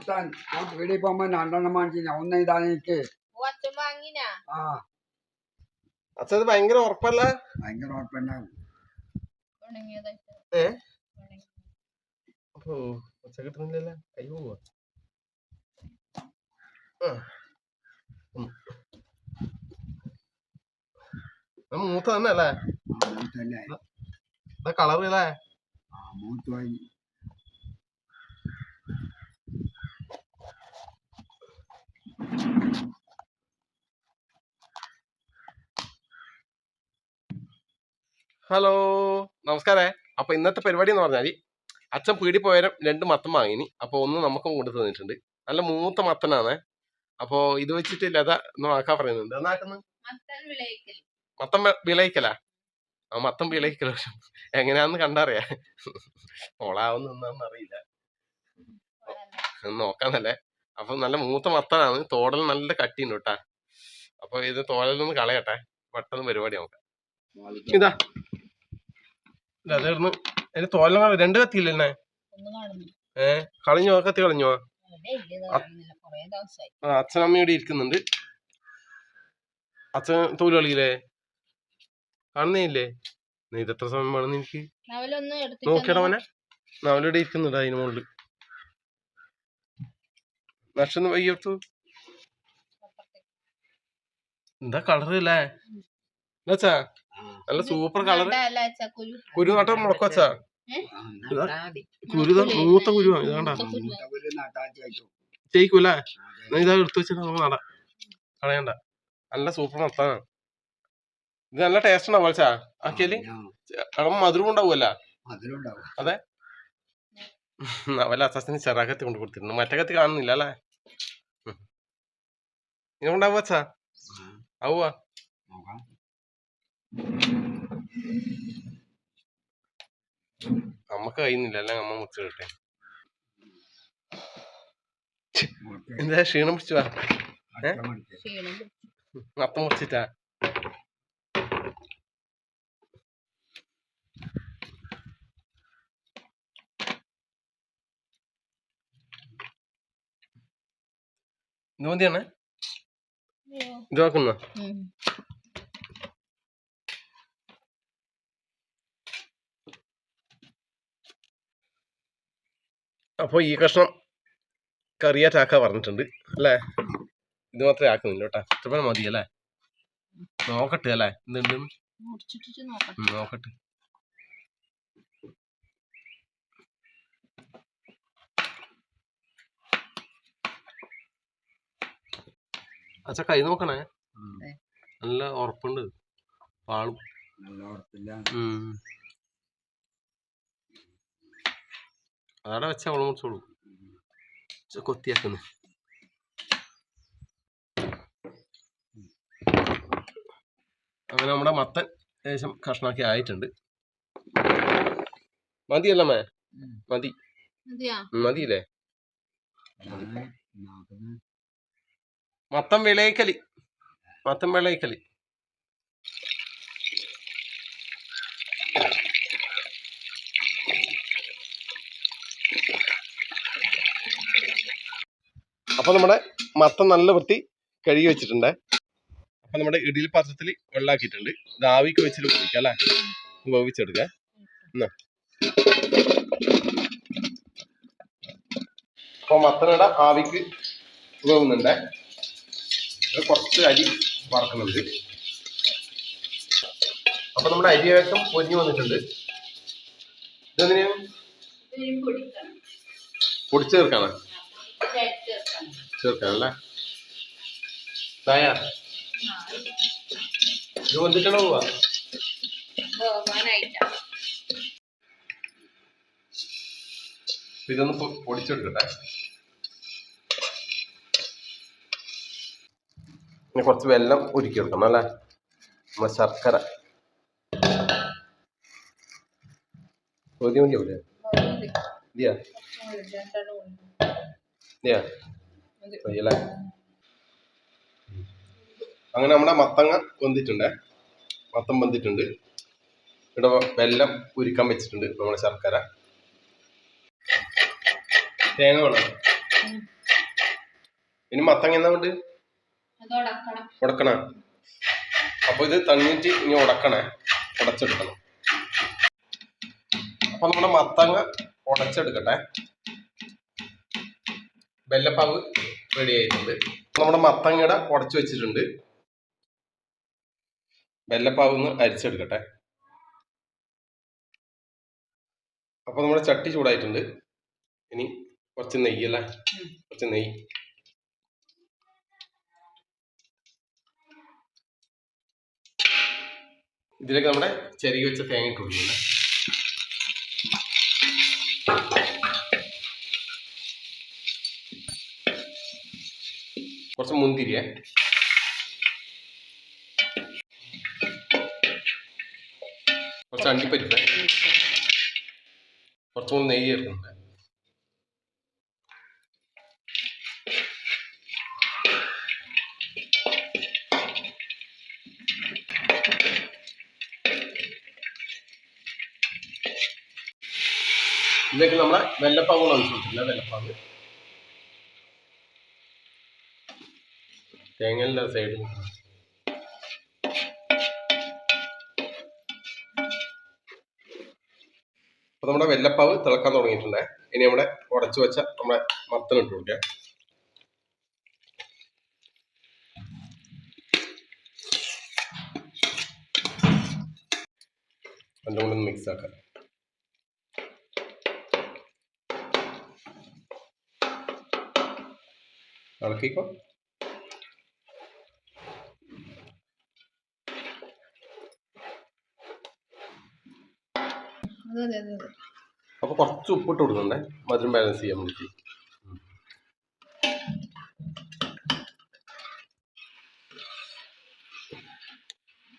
മത്താൻ ആ പീടി പോകുമ്പോ രണ്ടെണ്ണം വാങ്ങിച്ചില്ല ഒന്ന് ഇതാണ് എനിക്ക്. അച്ഛൻ വാങ്ങിനാ? ആ. അച്ഛൻ ഇത് ഭയങ്കര ഉറപ്പല്ല? ഭയങ്കര ഉറപ്പുണ്ടാവും ഏ. ഓ ഒച്ച കിട്ടുന്നില്ലല്ലേ? കൈ പോവാ മൂത്ത തന്നെ. അല്ലേ ആ മൂത്തല്ലേ ഇതാ കളർ അല്ലേ ആ മൂത്ത് പോയി ഹലോ നമസ്കാരേ. അപ്പൊ ഇന്നത്തെ പരിപാടി എന്ന് പറഞ്ഞാൽ അച്ഛൻ പീടി പോയാലും രണ്ട് മത്തം വാങ്ങിനി. അപ്പൊ ഒന്ന് നമുക്കും കൊണ്ടു തന്നിട്ടുണ്ട്. നല്ല മൂത്ത മത്തനാണ്. അപ്പൊ ഇത് വെച്ചിട്ട് ലത ഒന്ന് ആക്കാൻ പറയുന്നുണ്ട്. വിളയിക്കൽ മത്തം വിളയിക്കലാ. ആ മത്തം വിളയിക്കല. എങ്ങനെയാന്ന് കണ്ടറിയാ. ഓളാവുന്ന അറിയില്ല. ഒന്ന് നോക്കാന്നല്ലേ. അപ്പൊ നല്ല മൂത്ത മത്തനാണ്. തോടൽ നല്ല കട്ടിയുണ്ട് കേട്ടാ. അപ്പൊ ഇത് തോടലൊന്ന് കളയട്ടെ. പെട്ടെന്ന് പരിപാടി നോക്കാം ഇതാ. ഇല്ല, അതായിരുന്നു അതിന് തോലം രണ്ട് കത്തിയില്ലേ എന്നെ ഏ കളഞ്ഞോ? കത്തി കളഞ്ഞോ? ആ അച്ഛനമ്മ ഇവിടെ ഇരിക്കുന്നുണ്ട്. അച്ഛൻ തോൽ കളിയില്ലേ? കാണുന്നേ ഇല്ലേ? നീ ഇതെത്ര സമയം വേണം എനിക്ക് നോക്കിയടാ മോനെ. നവലിവിടെ ഇരിക്കുന്നുണ്ട് അതിന് മുകളിൽ നഷ്ടം വയ്യോർത്തു എന്താ കളറില്ലേ എന്നാച്ചാ അച്ഛാ? നല്ല സൂപ്പർ കളർ കുരു. നട്ട മുളക്കച്ചാ ഇതാ. കുരു ദാ മൂത്ത കുരുവാണ് ഇതാണ്ടാ ഇതാ എടുത്തു വെച്ചിട്ട് നമുക്ക് നടാം. കളയണ്ട. നല്ല സൂപ്പർ നട്ടാണ്. ഇത് നല്ല ടേസ്റ്റ് ഉണ്ടാവും വെച്ചാ ആക്കിയാൽ കളം മധുരം ഉണ്ടാവുമല്ല അതെ. വല്ല അച്ചാച്ചന് ചെറാകത്തി കൊണ്ട് കൊടുത്തിട്ടുണ്ട് മറ്റേ കത്തി കാണുന്നില്ല അല്ലേ? വച്ചാ ആവുക നമുക്ക് കഴിയുന്നില്ല. അല്ലെ അമ്മ ഓക്കെ. എന്താ ക്ഷീണം പിടിച്ചു. അപ്പം മുറിച്ചിട്ടാ. ഇത് മതിയാണ് ഇത് അപ്പോൾ ഈ കഷ്ണം കറിയാറ്റാക്ക പറഞ്ഞിട്ടുണ്ട് അല്ലേ? ഇത് മാത്രമേ ആക്കുന്നില്ല കേട്ടാ. ഇത്രപോലെ മതി അല്ലേ? നോക്കട്ടെ അല്ലേ? എന്തുണ്ട് നോക്കട്ടെ. അച്ഛ കൈ നോക്കണേ. നല്ല ഉറപ്പുണ്ട്. പാളും. നല്ല ഉറപ്പില്ല. അതവിടെ വെച്ച അവൾ മുറിച്ചോളൂ ഇച്ചിരി കൊത്തിയാക്കുന്നു. അങ്ങനെ നമ്മുടെ മത്തൻ ഏകദേശം കഷ്ണാക്കി ആയിട്ടുണ്ട്. മതിയല്ല ഉം. മതി മതിയില്ലേ മത്തം വിളയിക്കലി. മത്തം വിളയിക്കലി. അപ്പൊ നമ്മുടെ മത്തം നല്ല വൃത്തി കഴുകി വെച്ചിട്ടുണ്ട്. അപ്പൊ നമ്മുടെ ഇടിയിൽ പാത്രത്തിൽ വെള്ളാക്കിയിട്ടുണ്ട്. ഇത് ആവിക്ക് വെച്ചിട്ട് കുടിക്കാം അല്ലേ? വേവിച്ചെടുക്ക എന്നാ. അപ്പൊ മത്തനട ആവിക്ക് വേവുന്നുണ്ട് കുറച്ച് അരി വറക്കുന്നുണ്ട്. അപ്പൊ നമ്മുടെ അരിയൊക്കെ പൊരിഞ്ഞു വന്നിട്ടുണ്ട്. ഇതെങ്ങനെയാണ് പൊടിക്കണം പൊടിച്ചു ചേർക്കാണ് ചേർക്കണം ചേർക്കാനല്ലേ? ഇത് വന്നിട്ടാണോ പോവാ? ഇതൊന്ന് പൊടിച്ചെടുക്കട്ടെ. ഇനി കുറച്ച് വെള്ളം ഉരുക്കി എടുക്കണം അല്ലേ? നമ്മുടെ ശർക്കര. മതി മതിയാവൂലേ ഇതിയാ ഇതിയാ മതിയല്ലേ അങ്ങനെ നമ്മുടെ മത്തങ്ങ വെന്തിട്ടുണ്ട്. മത്തം വന്നിട്ടുണ്ട് ഇവിടെ വെല്ലം ഉരുക്കാൻ വെച്ചിട്ടുണ്ട് നമ്മുടെ ശർക്കര. തേങ്ങ വേണം ഇനി മത്തങ്ങ എന്നാ കൊണ്ട് ഉടക്കണ അപ്പൊ ഇത് തണ്ണിട്ട് ഇനി ഉടക്കണേ ഉടച്ചെടുക്കണം അപ്പൊ നമ്മുടെ മത്തങ്ങ ഉടച്ചെടുക്കട്ടെ വെല്ലപ്പാവ് റെഡി ആയിട്ടുണ്ട്. നമ്മുടെ മത്തങ്ങയുടെ ഉടച്ചു വെച്ചിട്ടുണ്ട്. വെല്ലപ്പാവ് ഒന്ന് അരിച്ചെടുക്കട്ടെ. അപ്പൊ നമ്മുടെ ചട്ടി ചൂടായിട്ടുണ്ട്. ഇനി കുറച്ച് നെയ്യ് നെയ്യല്ലേ കുറച്ച് നെയ്യ്. ഇതിലേക്ക് നമ്മുടെ ചെറിയ വെച്ച തേങ്ങ ഇട്ട് മുന്തിരിയേ കുറച്ച് അണ്ടിപ്പരിപ്പ് കുറച്ചും കൂടി നെയ്യ് ചേർക്കുന്നുണ്ട്. ഇതിലേക്ക് നമ്മളെ വെല്ലപ്പാവ് കൂടെ ഒഴിച്ചിട്ടില്ല വെല്ലപ്പാവ് തേങ്ങലിന്റെ സൈഡിൽ അപ്പൊ നമ്മുടെ വെല്ലപ്പാവ് തിളക്കാൻ തുടങ്ങിയിട്ടുണ്ട്. ഇനി നമ്മുടെ ഉടച്ചു വെച്ച നമ്മുടെ മത്തൻ ഇട്ട് കൊടുക്കാം രണ്ടും കൂടെ മിക്സ് ആക്കാം. ഇളക്കിക്കോ. അപ്പൊ കുറച്ച് ഉപ്പിട്ട് കൊടുക്കണ്ടേ? മധുരം ബാലൻസ് ചെയ്യാൻ വേണ്ടി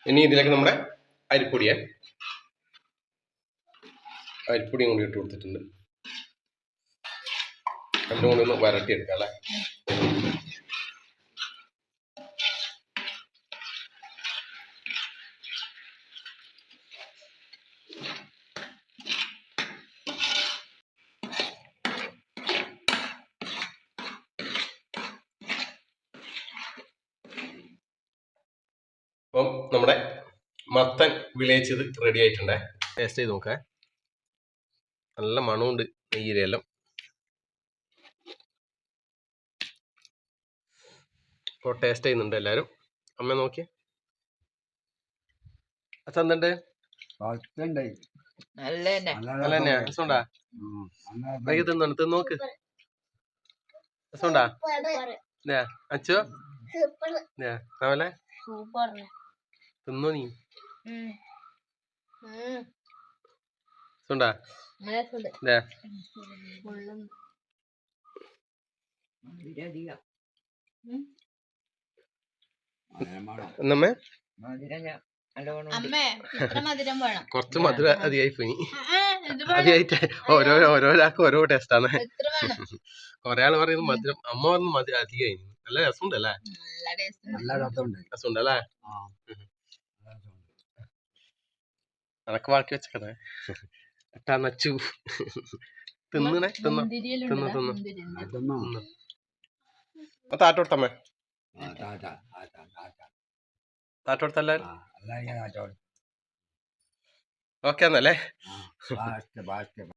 ഇനി ഇതിലേക്ക് നമ്മുടെ അരിപ്പൊടിയെ അരിപ്പൊടിയും കൂടി ഇട്ട് കൊടുത്തിട്ടുണ്ട്. രണ്ടും കൂടി ഒന്ന് വരട്ടിയെടുക്കാം അല്ലേ അപ്പം നമ്മുടെ മത്തൻ വിളയിച്ചത് റെഡി ആയിട്ടുണ്ടേ? ടേസ്റ്റ് ചെയ്ത് നോക്കേ. നല്ല മണമുണ്ട് നെയ്യിലെല്ലാം. ഇപ്പോൾ ടേസ്റ്റ് ചെയ്യുന്നുണ്ട് എല്ലാവരും അമ്മ നോക്കി. അച്ഛൻ എന്തുണ്ട്? പത്തുണ്ടായി നല്ല തന്നെ നല്ല തന്നെയാ രസമുണ്ടാ തിന്ന് നോക്ക്. രസമുണ്ടാ? ഇതാ അച്ചു. ഇതാ അവലെ സൂപ്പർ. തിന്നോ നീ എന്നമ്മേ? കുറച്ച് മധുരം അധികമായി പോയി. അധികമായിട്ട് ഓരോ ഓരോരാൾക്ക് ഓരോ ടേസ്റ്റാണ് എത്ര വേണം. കൊറേ ആൾ പറയുന്നത് മധുരം അമ്മ പറഞ്ഞു മധുരം അധികമായി നല്ല രസമുണ്ടല്ലേ? നല്ല രസമുണ്ടല്ലേ? ആ വാക്കി ബാക്കി വെച്ചേ എട്ടാ നച്ചു തിന്നണേ തിന്ന തിന്ന തിന്ന. തിന്ന്. താറ്റോട്ടമ്മേ താറ്റോട്ടല്ലേ. ഓക്കെ എന്നല്ലേ.